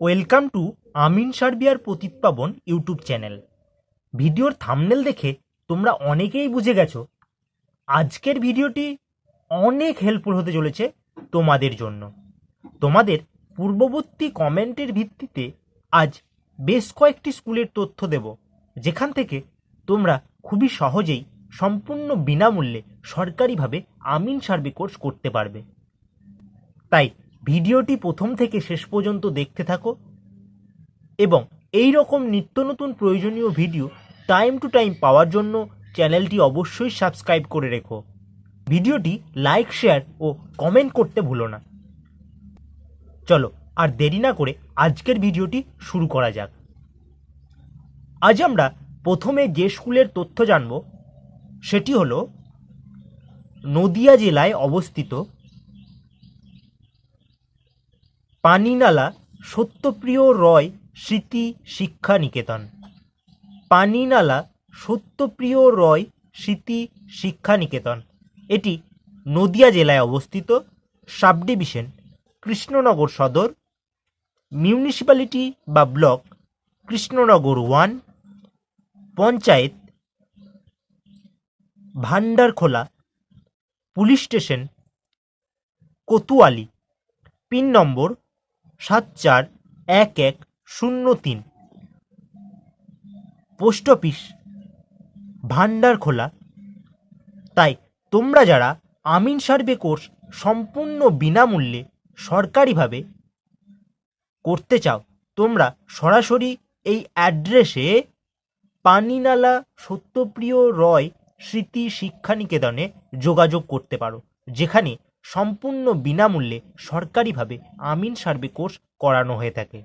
Welcome to আমিন সার্বিয়ার প্রতিপাবন ইউটিউব চ্যানেল ভিডিওর থামনেল দেখে তোমরা অনেকেই বুঝে গেছো। আজকের ভিডিওটি অনেক হেল্পফুল হতে চলেছে তোমাদের জন্য। তোমাদের পূর্ববর্তী কমেন্টের ভিত্তিতে আজ বেশ কয়েকটি স্কুলের তথ্য দেব, যেখান থেকে তোমরা খুবই সহজেই সম্পূর্ণ বিনামূল্যে সরকারিভাবে আমিন সার্ভে কোর্স করতে পারবে। তাই ভিডিওটি প্রথম থেকে শেষ পর্যন্ত দেখতে থাকো এবং এই রকম নিত্য নতুন প্রয়োজনীয় ভিডিও টাইম টু টাইম পাওয়ার জন্য চ্যানেলটি অবশ্যই সাবস্ক্রাইব করে রেখো। ভিডিওটি লাইক শেয়ার ও কমেন্ট করতে ভুলো না। চলো, আর দেরি না করে আজকের ভিডিওটি শুরু করা যাক। আজ আমরা প্রথমে যে স্কুলের তথ্য জানব, সেটি হলো নদিয়া জেলায় অবস্থিত পানিনালা সত্যপ্রিয় রয় স্মৃতি শিক্ষা নিকেতন। পানিনালা সত্যপ্রিয় রয় স্মৃতি শিক্ষা নিকেতন। এটি নদিয়া জেলায় অবস্থিত সাব ডিভিশন কৃষ্ণনগর সদর, মিউনিসিপ্যালিটি বা block Krishnanagar one, panchayat Bhandarkhola, police station, Kotwali, pin number সাত চার এক এক শূন্য তিন। পোস্ট অফিস, ভান্ডার খোলা। তাই তোমরা যারা আমিন সার্ভে কোর্স সম্পূর্ণ বিনামূল্যে সরকারিভাবে করতে চাও, তোমরা সরাসরি এই অ্যাড্রেসে পানিনালা সত্যপ্রিয় রয় স্মৃতি শিক্ষা নিকেতনে যোগাযোগ করতে পারো, যেখানে সম্পূর্ণ বিনামূল্যে সরকারিভাবে আমিন সার্ভে কোর্স করানো হয়ে থাকে।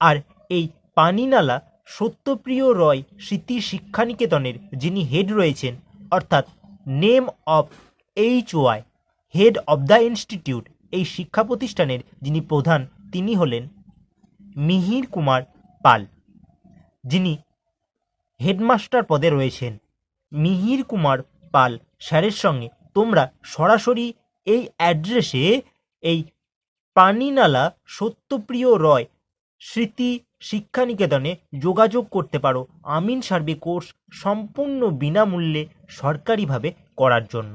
আর এই পানিনালা সত্যপ্রিয় রয় স্মৃতি শিক্ষা নিকেতনের যিনি হেড রয়েছেন, অর্থাৎ name of H Y, head of the institute, এই শিক্ষা প্রতিষ্ঠানের যিনি প্রধান, তিনি হলেন মিহির কুমার পাল। যিনি হেডমাস্টার পদে রয়েছেন। মিহির কুমার পাল স্যারের সঙ্গে তোমরা সরাসরি এই অ্যাড্রেসে এই পানিনালা সত্যপ্রিয় রয় স্মৃতি শিক্ষা নিকেতনে যোগাযোগ করতে পারো আমিন সার্ভে কোর্স সম্পূর্ণ বিনামূল্যে সরকারিভাবে করার জন্য।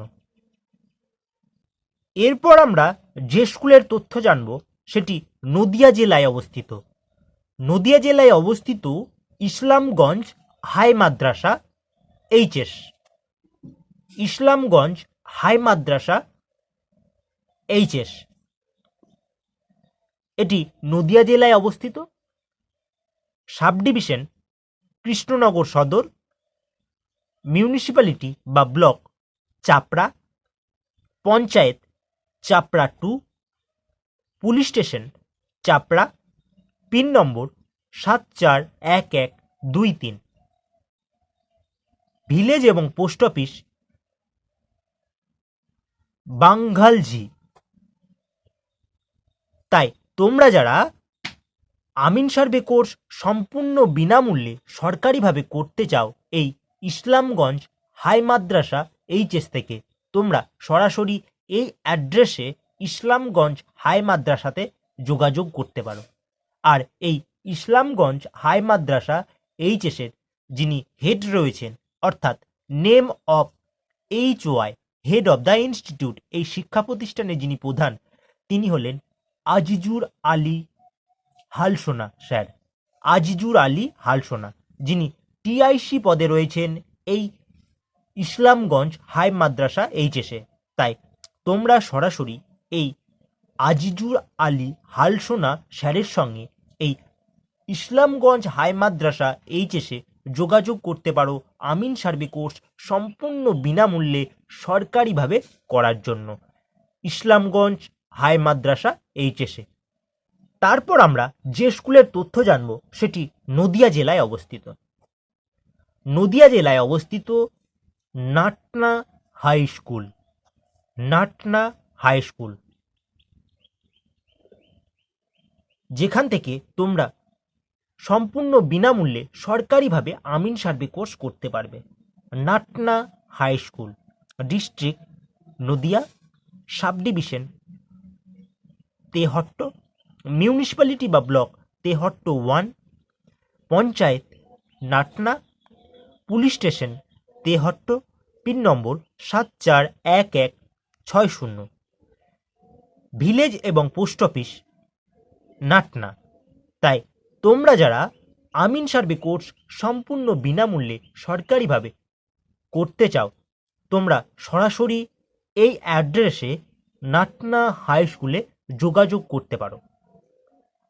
এরপর আমরা যে স্কুলের তথ্য জানব সেটি নদিয়া জেলায় অবস্থিত। নদিয়া জেলায় অবস্থিত Islamganj high madrasa HS Islamganj high madrasa, HS. এটি নদিয়া জেলায় অবস্থিত। সাব ডিভিশন, কৃষ্ণনগর সদর, মিউনিসিপ্যালিটি বা block, Chapra, panchayat, Chapra two, police station, Chapra, pin number সাত চার এক এক দুই তিন। ভিলেজ এবং পোস্ট অফিস বাঙ্গালজি। তাই তোমরা যারা আমিন সার্ভে কোর্স সম্পূর্ণ বিনামূল্যে সরকারিভাবে করতে চাও এই ইসলামগঞ্জ হাই মাদ্রাসা এইচএস থেকে, তোমরা সরাসরি এই অ্যাড্রেসে ইসলামগঞ্জ হাই মাদ্রাসাতে যোগাযোগ করতে পারো। আর এই ইসলামগঞ্জ হাই মাদ্রাসা এইচএসের যিনি হেড রয়েছেন, অর্থাৎ name of H Y head of the institute এই শিক্ষা প্রতিষ্ঠানে যিনি প্রধান, তিনি হলেন আজিজুর আলী হালসোনা, স্যার। আজিজুর আলী হালসোনা, যিনি টিআইসি পদে রয়েছেন এই ইসলামগঞ্জ হাই মাদ্রাসা এইচএসে তাই তোমরা সরাসরি এই আজিজুর আলী হালসোনা স্যারের সঙ্গে এই ইসলামগঞ্জ হাই মাদ্রাসা এইচএসে যোগাযোগ করতে পারো। আমিন সার্ভে কোর্স সম্পূর্ণ বিনামূল্যে সরকারিভাবে করার জন্য। ইসলামগঞ্জ হাই মাদ্রাসা এইচএসে তারপর আমরা যে স্কুলের তথ্য জানব, সেটি নদিয়া জেলায় অবস্থিত। নদিয়া জেলায় অবস্থিত Natna high school. Natna high school. যেখান থেকে তোমরা সম্পূর্ণ বিনামূল্যে সরকারিভাবে আমিন সার্ভে কোর্স করতে পারবে। Natna high school. District Nadia subdivision Tehatta, municipality বা block Tehatta one, panchayat Natna, police station Tehatta, pin number সাত চার এক এক ছয় শূন্য। ভিলেজ এবং পোস্ট অফিস নাটনা। তাই তোমরা যারা আমিন সার্ভে কোর্স সম্পূর্ণ বিনামূল্যে সরকারিভাবে করতে চাও তোমরা সরাসরি এই অ্যাড্রেসে নাটনা হাই স্কুলে যোগাযোগ করতে পারো।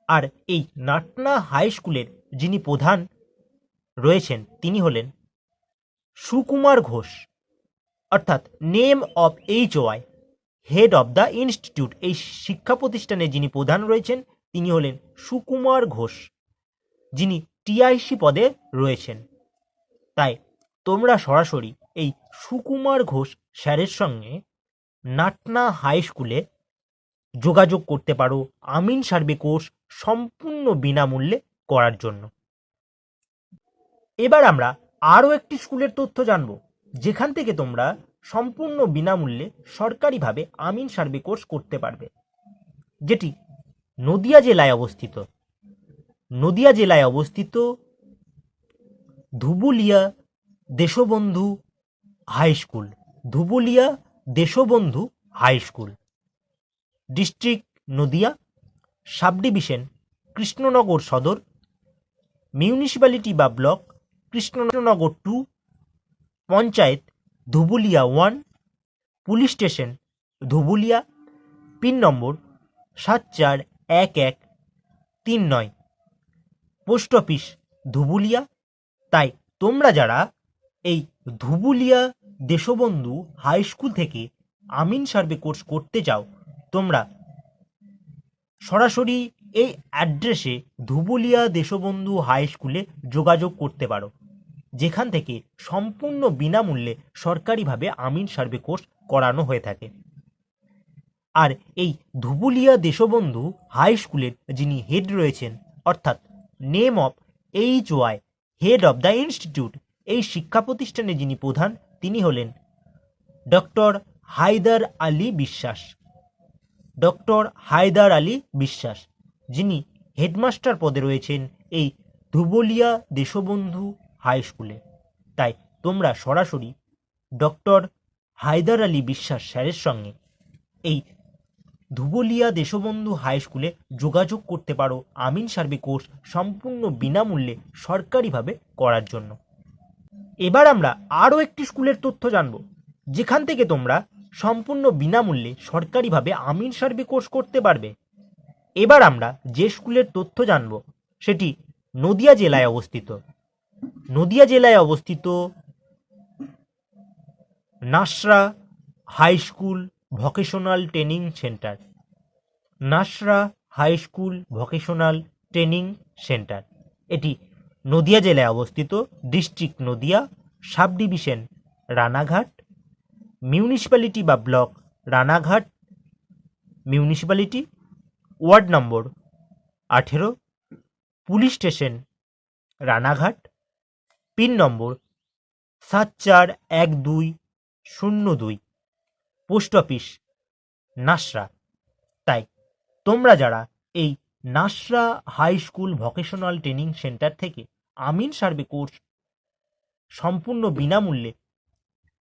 আর এই নাটনা হাই স্কুলের যিনি প্রধান রয়েছেন, তিনি হলেন সুকুমার ঘোষ, অর্থাৎ name of H Y head of the institute. এই শিক্ষা প্রতিষ্ঠানে যিনি প্রধান রয়েছেন, তিনি হলেন সুকুমার ঘোষ, যিনি টিআইসি পদে রয়েছেন। তাই তোমরা সরাসরি এই সুকুমার ঘোষ স্যারের সঙ্গে নাটনা হাই স্কুলে যোগাযোগ করতে পারো আমিন সার্ভে কোর্স সম্পূর্ণ বিনামূল্যে করার জন্য। এবার আমরা আরও একটি স্কুলের তথ্য জানব, যেখান থেকে তোমরা সম্পূর্ণ বিনামূল্যে সরকারিভাবে আমিন সার্ভে কোর্স করতে পারবে, যেটি নদিয়া জেলায় অবস্থিত। নদিয়া জেলায় অবস্থিত Dhubulia Deshbandhu high school Dhubulia Deshbandhu high school district Nadia subdivision Krishnanagar Sadar municipality বা block Krishnanagar two panchayat Dhubulia one police station Dhubulia pin number সাত চার এক এক তিন নয়। পোস্ট অফিস ধুবুলিয়া, তাই তোমরা যারা এই ধুবুলিয়া দেশবন্ধু হাই স্কুল থেকে আমিন সার্ভে কোর্স করতে চাও তোমরা সরাসরি এই অ্যাড্রেসে ধুবুলিয়া দেশবন্ধু হাই স্কুলে যোগাযোগ করতে পারো। যেখান থেকে সম্পূর্ণ বিনামূল্যে সরকারিভাবে আমিন সার্ভে কোর্স করানো হয়ে থাকে। আর এই ধুবুলিয়া দেশবন্ধু হাই স্কুলের যিনি হেড রয়েছেন, অর্থাৎ name of H Y head of the institute এই শিক্ষা প্রতিষ্ঠানে যিনি প্রধান, তিনি হলেন ডক্টর হায়দার আলী বিশ্বাস। ডক্টর হায়দার আলী বিশ্বাস, যিনি হেডমাস্টার পদে রয়েছেন এই ধুবলিয়া দেশবন্ধু হাই স্কুলে। তাই তোমরা সরাসরি ডক্টর হায়দার আলী বিশ্বাস স্যারের সঙ্গে এই ধুবলিয়া দেশবন্ধু হাই স্কুলে যোগাযোগ করতে পারো আমিন সার্ভে কোর্স সম্পূর্ণ বিনামূল্যে সরকারিভাবে করার জন্য। এবার আমরা আরও একটি স্কুলের তথ্য জানব। যেখান থেকে তোমরা সম্পূর্ণ বিনামূল্যে সরকারিভাবে আমিন সার্ভে কোর্স করতে পারবে। এবার আমরা যে স্কুলের তথ্য জানব, সেটি নদিয়া জেলায় অবস্থিত। নদিয়া জেলায় অবস্থিত Nasra high school vocational training centre. Nasra high school vocational training centre. এটি নদিয়া জেলায় অবস্থিত district Nadia subdivision Ranaghat, municipality বা block Ranaghat, municipality, ward number আঠেরো, police station, Ranaghat, pin number সাত চার এক দুই শূন্য দুই, পোস্ট অফিস নাসরা। তাই তোমরা যারা এই Nasra high school vocational training centre থেকে আমিন সার্ভে কোর্স। সম্পূর্ণ বিনামূল্যে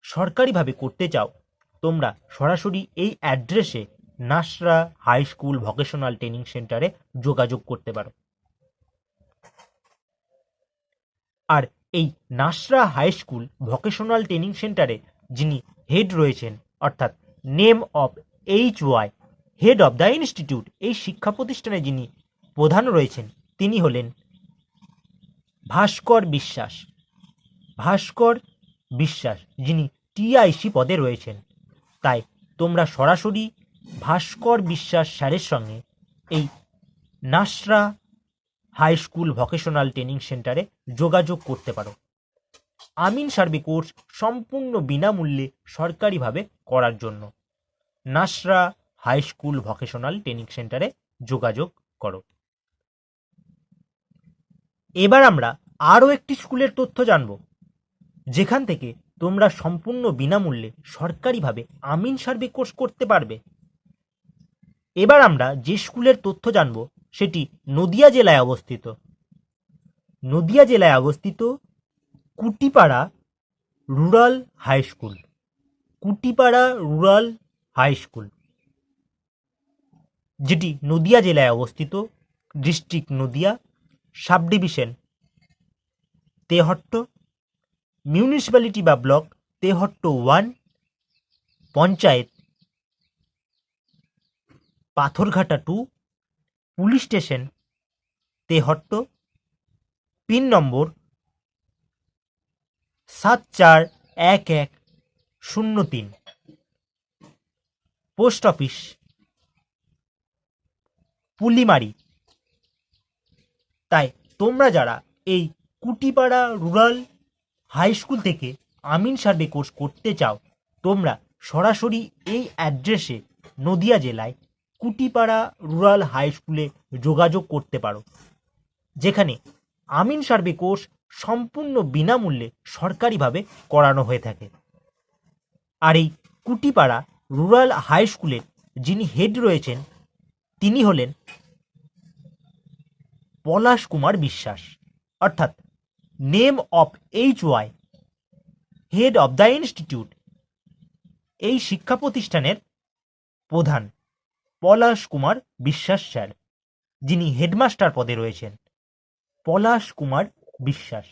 সরকারিভাবে করতে চাও, তোমরা সরাসরি এই অ্যাড্রেসে Nasra high school vocational training সেন্টারে যোগাযোগ করতে পারো। আর এই Nasra high school vocational training সেন্টারে যিনি হেড রয়েছেন, অর্থাৎ name of H Y, head of the institute, এই শিক্ষা প্রতিষ্ঠানে যিনি প্রধান রয়েছেন, তিনি হলেন ভাস্কর বিশ্বাস। ভাস্কর বিশ্বাস, যিনি টিআইসি পদে রয়েছেন। তাই তোমরা সরাসরি ভাস্কর বিশ্বাস স্যারের সঙ্গে এই Nasra high school vocational training সেন্টারে যোগাযোগ করতে পারো। আমিন সার্ভে কোর্স সম্পূর্ণ বিনামূল্যে সরকারিভাবে করার জন্য। Nasra high school vocational training সেন্টারে যোগাযোগ করো। এবার আমরা আরও একটি স্কুলের তথ্য জানব। যেখান থেকে তোমরা সম্পূর্ণ বিনামূল্যে সরকারিভাবে আমিন সার্ভে কোর্স করতে পারবে। এবার আমরা যে স্কুলের তথ্য জানব, সেটি নদিয়া জেলায় অবস্থিত। নদিয়া জেলায় অবস্থিত Kutipara rural high school. Kutipara rural high school, যেটি নদিয়া জেলায় অবস্থিত, district Nadia. Subdivision Tehatta, municipality বা block, Tehatta one, panchayat, Patharghata two, police station, Tehatta, pin number সাত চার এক এক শূন্য তিন। Post office, Pulimari. তাই তোমরা যারা এই কুটিপাড়া রুরাল হাই স্কুল থেকে আমিন সার্ভে কোর্স করতে চাও, তোমরা সরাসরি এই অ্যাড্রেসে নদিয়া জেলায় কুটিপাড়া রুরাল হাই স্কুলে যোগাযোগ করতে পারো, যেখানে আমিন সার্ভে কোর্স সম্পূর্ণ বিনামূল্যে সরকারিভাবে করানো হয়ে থাকে। আর এই কুটিপাড়া রুরাল হাই স্কুলের যিনি হেড রয়েছেন, তিনি হলেন পলাশ কুমার বিশ্বাস। অর্থাৎ name of H Y head of the institute এই শিক্ষা প্রতিষ্ঠানের প্রধান পলাশ কুমার বিশ্বাস স্যার, যিনি হেডমাস্টার পদে রয়েছেন। পলাশ কুমার বিশ্বাস।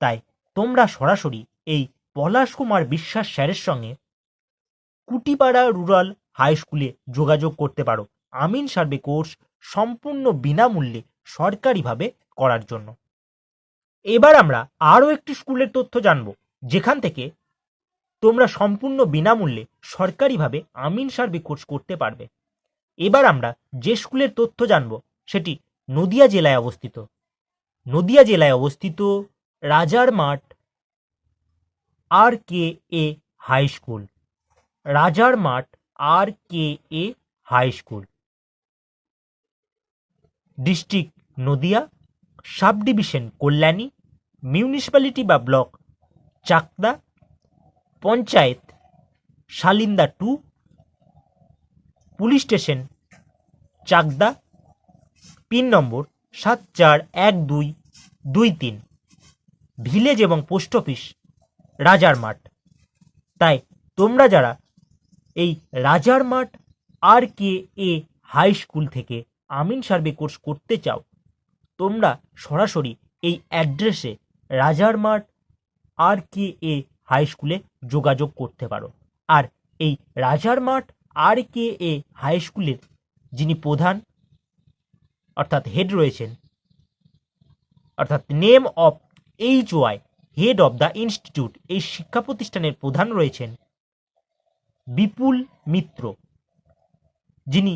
তাই তোমরা সরাসরি এই পলাশ কুমার বিশ্বাস স্যারের সঙ্গে কুটিপাড়া রুরাল হাই স্কুলে যোগাযোগ করতে পারো। আমিন সার্ভে কোর্স সম্পূর্ণ বিনামূল্যে সরকারিভাবে করার জন্য। এবার আমরা আরও একটি স্কুলের তথ্য জানব, যেখান থেকে তোমরা সম্পূর্ণ বিনামূল্যে সরকারিভাবে আমিন সার্ভে কোর্স করতে পারবে। এবার আমরা যে স্কুলের তথ্য জানব, সেটি নদিয়া জেলায় অবস্থিত। নদিয়া জেলায় অবস্থিত রাজার মাঠ R K A high school. রাজার মাঠ R K A high school. District Nadia subdivision Kalyani, municipality বা block Chakdah, panchayat Salinda two, police station Chakdah, pin number সাত চার এক দুই দুই তিন। ভিলেজ এবং পোস্ট অফিস রাজার মাঠ। তাই তোমরা যারা এই রাজার মাঠ R K A high school থেকে আমিন সার্ভে কোর্স করতে চাও, তোমরা সরাসরি এই অ্যাড্রেসে রাজার মাঠ আর কে এ হাই স্কুলে যোগাযোগ করতে পারো। আর এই রাজার মাঠ আর কে এ হাই স্কুলের যিনি প্রধান, অর্থাৎ হেড রয়েছেন, অর্থাৎ name of H Y, head of the institute, এই শিক্ষা প্রতিষ্ঠানের প্রধান রয়েছেন বিপুল মিত্র, যিনি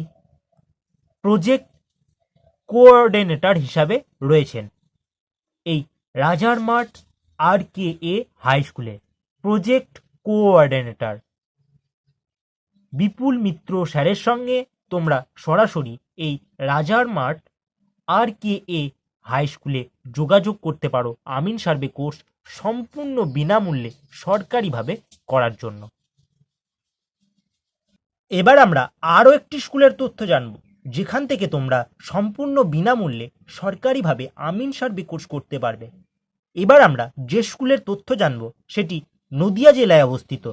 প্রজেক্ট কোঅর্ডিনেটর হিসাবে রয়েছেন। এই রাজার মাঠ আর কে এ হাই স্কুলে প্রজেক্ট কোঅর্ডিনেটর বিপুল মিত্র স্যারের সঙ্গে তোমরা সরাসরি এই রাজার মাঠ আর কে এ হাই স্কুলে যোগাযোগ করতে পারো আমিন সার্ভে কোর্স সম্পূর্ণ বিনামূল্যে সরকারিভাবে করার জন্য। এবার আমরা আরও একটি স্কুলের তথ্য জানব। যেখান থেকে তোমরা সম্পূর্ণ বিনামূল্যে সরকারিভাবে আমিন সার্ভে কোর্স করতে পারবে। এবার আমরা যে স্কুলের তথ্য জানব, সেটি নদিয়া জেলায় অবস্থিত।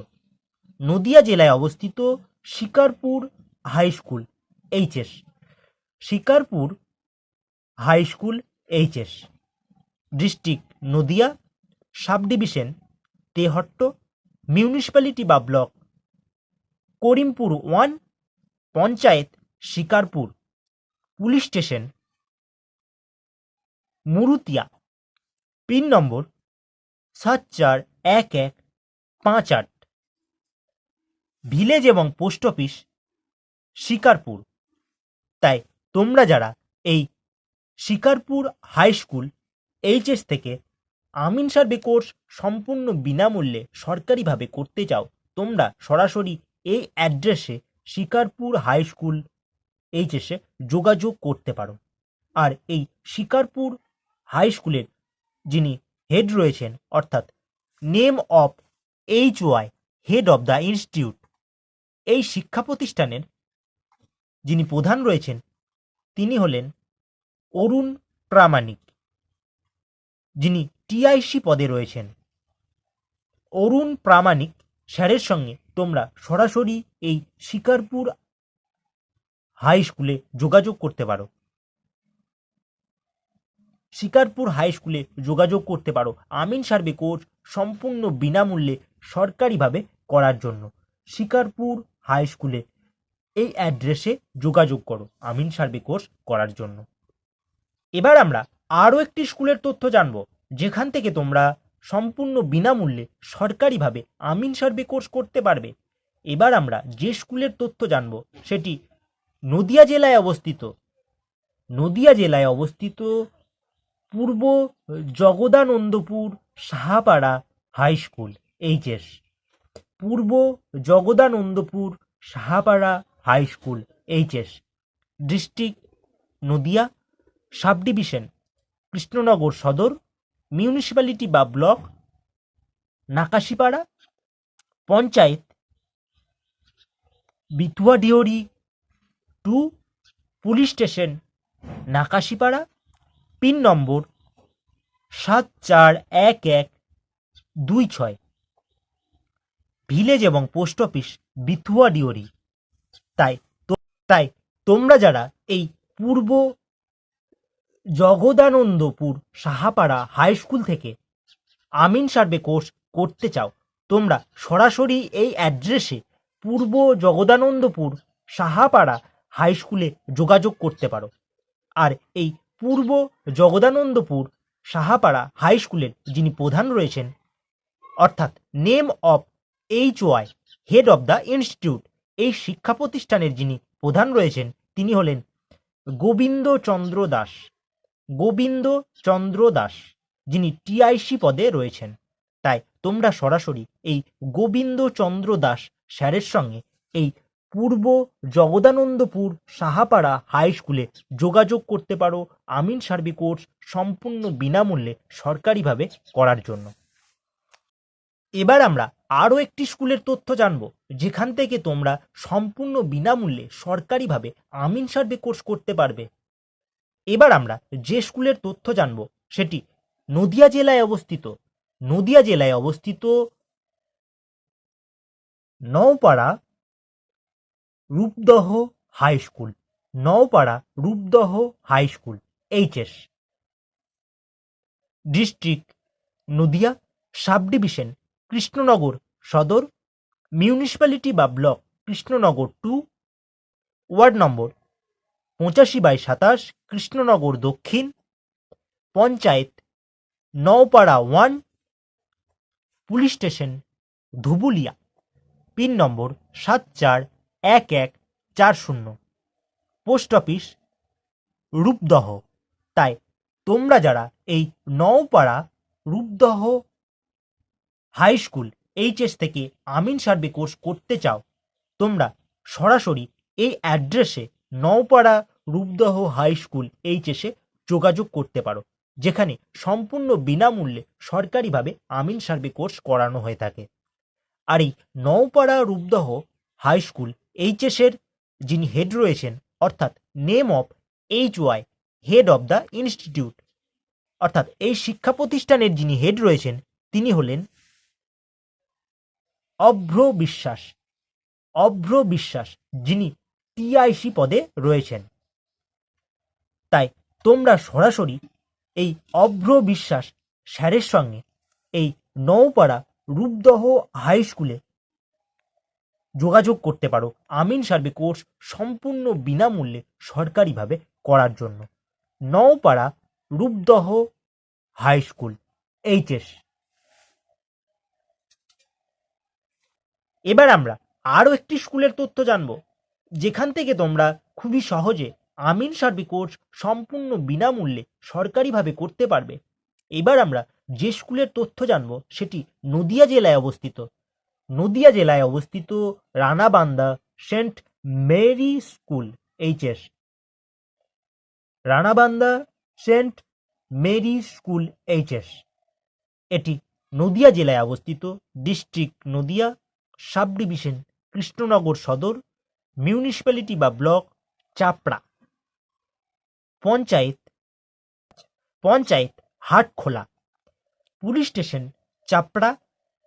নদিয়া জেলায় অবস্থিত Shikarpur high school, HS. Shikarpur high school, HS. District Nadia subdivision Tehatta, municipality বা block. Karimpur one, panchayat Shikarpur police station, Murutia, pin number সাত চার এক এক পাঁচ আট। ভিলেজ এবং পোস্ট অফিস শিকারপুর। তাই তোমরা যারা এই শিকারপুর হাই স্কুল, এইচএস থেকে আমিন সার্ভে কোর্স সম্পূর্ণ বিনামূল্যে সরকারিভাবে করতে চাও, তোমরা সরাসরি এই অ্যাড্রেসে শিকারপুর হাই স্কুল এইচএসে যোগাযোগ করতে পারো। আর এই শিকারপুর হাই স্কুলের যিনি হেড রয়েছেন, অর্থাৎ name of H Y head of the institute এই শিক্ষা প্রতিষ্ঠানের যিনি প্রধান রয়েছেন, তিনি হলেন অরুণ প্রামাণিক। যিনি টিআইসি পদে রয়েছেন। অরুণ প্রামাণিক স্যারের সঙ্গে তোমরা সরাসরি এই শিকারপুর হাই স্কুলে যোগাযোগ করতে পারো। শিকারপুর হাই স্কুলে যোগাযোগ করতে পারো। আমিন সার্ভে কোর্স সম্পূর্ণ বিনামূল্যে সরকারিভাবে করার জন্য। শিকারপুর হাই স্কুলে এই অ্যাড্রেসে যোগাযোগ করো আমিন সার্ভে কোর্স করার জন্য। এবার আমরা আরও একটি স্কুলের তথ্য জানব, যেখান থেকে তোমরা সম্পূর্ণ বিনামূল্যে সরকারিভাবে আমিন সার্ভে কোর্স করতে পারবে। এবার আমরা যে স্কুলের তথ্য জানব, সেটি নদিয়া জেলায় অবস্থিত। নদিয়া জেলায় অবস্থিত Purba Jagadanandapur Sahapara high school, HS. Purba Jagadanandapur Sahapara high school, HS. District Nadia subdivision Krishnanagar Sadar, municipality বা block, Nakashipara, panchayat Bituadiori two police station, Nakashipara, pin number সাত চার এক এক দুই ছয়। ভিলেজ এবং পোস্ট অফিস বিথুয়া ডিওরি। তাই তাই তোমরা যারা এই পূর্ব জগদানন্দপুর সাহাপাড়া হাই স্কুল থেকে আমিন সার্ভে কোর্স করতে চাও, তোমরা সরাসরি এই অ্যাড্রেসে পূর্ব জগদানন্দপুর সাহাপাড়া হাই স্কুলে যোগাযোগ করতে পারো। আর এই পূর্ব জগদানন্দপুর সাহাপাড়া হাই স্কুলের যিনি প্রধান রয়েছেন, অর্থাৎ name of H Y head of the institute এই শিক্ষা প্রতিষ্ঠানের যিনি প্রধান রয়েছেন, তিনি হলেন গোবিন্দ চন্দ্র দাস। গোবিন্দ চন্দ্র দাস যিনি টিআইসি পদে রয়েছেন। তাই তোমরা সরাসরি এই গোবিন্দ চন্দ্র দাস স্যারের সঙ্গে এই পূর্ব জগদানন্দপুর সাহাপাড়া হাই স্কুলে যোগাযোগ করতে পারো আমিন সার্ভে কোর্স সম্পূর্ণ বিনামূল্যে সরকারিভাবে করার জন্য। এবার আমরা আরও একটি স্কুলের তথ্য জানব, যেখান থেকে তোমরা সম্পূর্ণ বিনামূল্যে সরকারিভাবে আমিন সার্ভে কোর্স করতে পারবে। এবার আমরা যে স্কুলের তথ্য জানব, সেটি নদিয়া জেলায় অবস্থিত। নদিয়া জেলায় অবস্থিত Naopara Rupdaha high school, Naopara Rupdaha high school, HS. District, Nadia subdivision Krishnanagar Sadar, municipality বা block, Krishnanagar two. Ward number, পঁচাশি বাই সাতাশ, Krishnanagar Dakshin. Panchayat, Naopara one. Police station, Dhubulia. Pin number, সাত চার এক এক চার শূন্য। Post office Rupdaha. তাই তোমরা যারা এই Naopara Rupdaha high school, HS থেকে আমিন সার্ভে কোর্স করতে চাও, তোমরা সরাসরি এই অ্যাড্রেসে নওপাড়া রূপদহ হাই স্কুল, এইচএসে যোগাযোগ করতে পারো, যেখানে সম্পূর্ণ বিনামূল্যে সরকারিভাবে আমিন সার্ভে কোর্স করানো হয়ে থাকে। আর এই নওপাড়া রূপদহ হাই স্কুল এইচএসের যিনি হেড রয়েছেন, অর্থাৎ name of H Y head of the institute অর্থাৎ এই শিক্ষা প্রতিষ্ঠানের যিনি হেড রয়েছেন, তিনি হলেন অভ্র বিশ্বাস অভ্র বিশ্বাস, যিনি টিআইসি পদে রয়েছেন। তাই তোমরা সরাসরি এই অভ্র বিশ্বাস স্যারের সঙ্গে এই নৌপাড়া রূপদহ হাই স্কুলে যোগাযোগ করতে পারো। আমিন সার্ভে কোর্স সম্পূর্ণ বিনামূল্যে সরকারিভাবে করার জন্য। Naopara Rupdaha high school, HS. এবার আমরা আরও একটি স্কুলের তথ্য জানব। যেখান থেকে তোমরা খুবই সহজে আমিন সার্ভে কোর্স সম্পূর্ণ বিনামূল্যে সরকারিভাবে করতে পারবে। এবার আমরা যে স্কুলের তথ্য জানব সেটি নদিয়া জেলায় অবস্থিত। নদিয়া জেলায় অবস্থিত Ranabanda saint Mary school, HS. Ranabanda saint Mary school, HS. এটি নদিয়া জেলায় অবস্থিত district Nadia subdivision Krishnanagar Sadar, municipality বা block Chapra. Panchayat panchayat Hatkhola, police station Chapra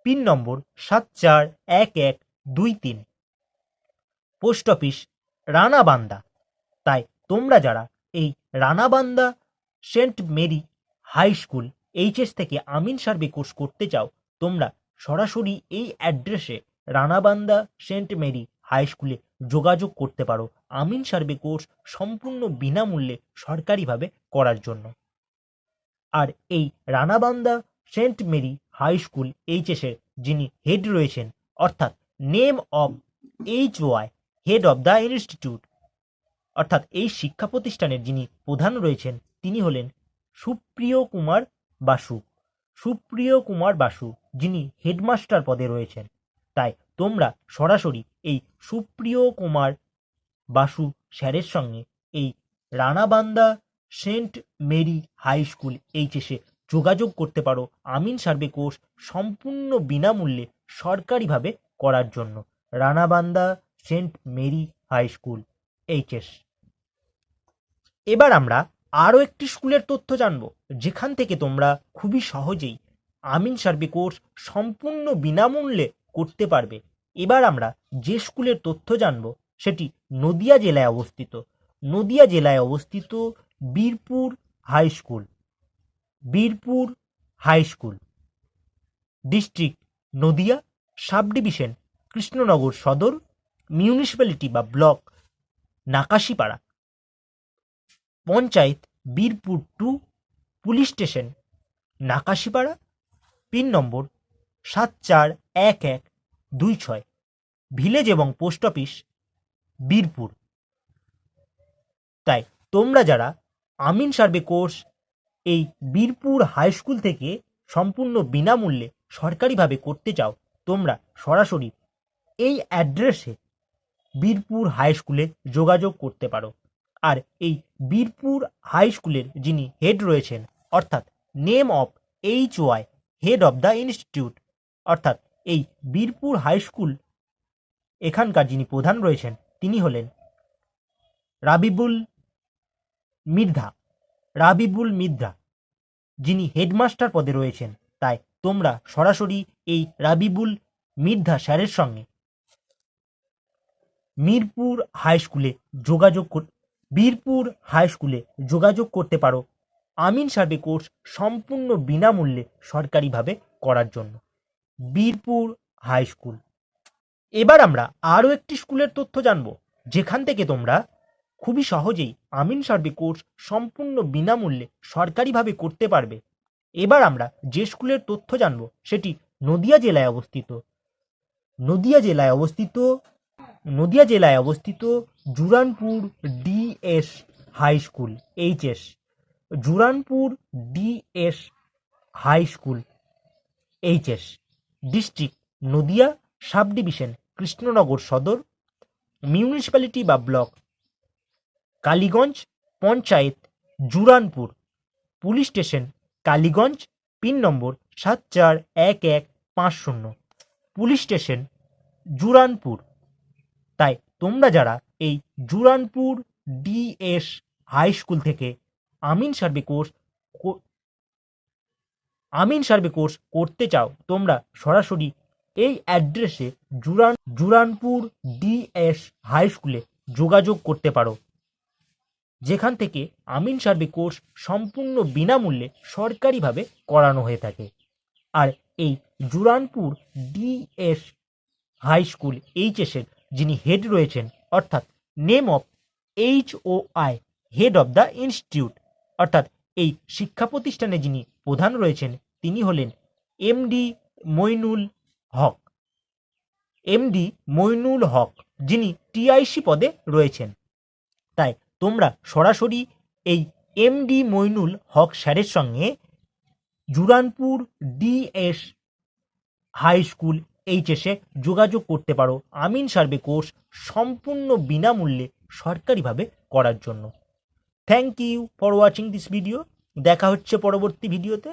pin number সাত চার এক এক দুই তিন। Post office Ranabanda. তাই তোমরা যারা এই Ranabanda saint Mary high school HS থেকে আমিন সার্ভে কোর্স করতে চাও, তোমরা সরাসরি এই অ্যাড্রেসে রানাবান্দা সেন্ট মেরি হাই স্কুলে যোগাযোগ করতে পারো আমিন সার্ভে কোর্স সম্পূর্ণ বিনামূল্যে সরকারিভাবে করার জন্য। আর এই Ranabanda saint Mary high school এইচএসের যিনি হেড রয়েছেন, অর্থাৎ name of H Y head of the institute. অর্থাৎ এই শিক্ষা প্রতিষ্ঠানের যিনি প্রধান রয়েছেন, তিনি হলেন সুপ্রিয় কুমার বাসু। সুপ্রিয় কুমার বাসু যিনি হেডমাস্টার পদে রয়েছেন। তাই তোমরা সরাসরি এই সুপ্রিয় কুমার বাসু স্যারের সঙ্গে এই Ranabanda Saint Mary high school এইচএসে যোগাযোগ করতে পারো আমিন সার্ভে কোর্স সম্পূর্ণ বিনামূল্যে সরকারিভাবে করার জন্য। Ranabanda Saint Mary high school HS এবার আমরা আরও একটি স্কুলের তথ্য জানব। যেখান থেকে তোমরা খুবই সহজেই আমিন সার্ভে কোর্স সম্পূর্ণ বিনামূল্যে করতে পারবে। এবার আমরা যে স্কুলের তথ্য জানব সেটি নদিয়া জেলায় অবস্থিত। নদিয়া জেলায় অবস্থিত Birpur high school. Birpur high school. District Nadia sub division Krishnanagar Sadar municipality বা block Nakashipara. Panchayat Birpur two police station Nakashipara, pin number সাত চার এক এক দুই ছয়, ভিলেজ এবং পোস্ট অফিস বীরপুর। তাই তোমরা যারা আমিন সার্ভে কোর্স এই বীরপুর হাই স্কুল থেকে সম্পূর্ণ বিনামূল্যে সরকারিভাবে করতে চাও, তোমরা সরাসরি এই অ্যাড্রেসে বীরপুর হাই স্কুলে যোগাযোগ করতে পারো। আর এই বীরপুর হাই স্কুলের যিনি হেড রয়েছেন, অর্থাৎ name of H Y head of the institute অর্থাৎ এই বীরপুর হাই স্কুল এখানকার যিনি প্রধান রয়েছেন, তিনি হলেন রাবিবুল মির্ধা। রাবিবুল মিদ্রা যিনি হেডমাস্টার পদে রয়েছেন। তাই তোমরা সরাসরি এই রাবিবুল মির্ধা স্যারের সঙ্গে মিরপুর হাই স্কুলে যোগাযোগ বীরপুর হাই স্কুলে যোগাযোগ করতে পারো আমিন সার্ভে কোর্স সম্পূর্ণ বিনামূল্যে সরকারিভাবে করার জন্য। Birpur high school. এবার আমরা আরও একটি স্কুলের তথ্য জানব। যেখান থেকে তোমরা খুবই সহজেই আমিন সার্ভে কোর্স সম্পূর্ণ বিনামূল্যে সরকারিভাবে করতে পারবে। এবার আমরা যে স্কুলের তথ্য জানব, সেটি নদিয়া জেলায় অবস্থিত। নদিয়া জেলায় অবস্থিত, নদিয়া জেলায় অবস্থিত Juranpur DS high school HS Juranpur DS high school HS district Nadia sub division Krishnanagar Sadar, municipality বা block. Kaliganj panchayat Juranpur. Police station Kaliganj, pin number সাত চার এক এক পাঁচ শূন্য। Police station Juranpur. তাই তোমরা যারা এই জুরানপুর ডিএস হাই স্কুল থেকে আমিন সার্ভে কোর্স আমিন সার্ভে কোর্স করতে চাও, তোমরা সরাসরি এই অ্যাড্রেসে জুরান, জুরানপুর ডিএস হাই স্কুলে যোগাযোগ করতে পারো। যেখান থেকে আমিন সার্ভে কোর্স সম্পূর্ণ বিনামূল্যে সরকারিভাবে করানো হয়ে থাকে। আর এই জুরানপুর ডিএস হাই স্কুল এইচএসের যিনি হেড রয়েছেন, অর্থাৎ name of H O I, head of the institute, অর্থাৎ এই শিক্ষা প্রতিষ্ঠানে যিনি প্রধান রয়েছেন, তিনি হলেন এমডি মইনুল হক। এমডি মইনুল হক যিনি টিআইসি পদে রয়েছেন। তাই তোমরা সরাসরি এই এম ডি মইনুল হক স্যারের সঙ্গে জুরানপুর ডিএস হাই স্কুল এইচএসে যোগাযোগ করতে পারো। আমিন সার্ভে কোর্স সম্পূর্ণ বিনামূল্যে সরকারিভাবে করার জন্য। Thank you for watching this video দেখা হচ্ছে পরবর্তী ভিডিওতে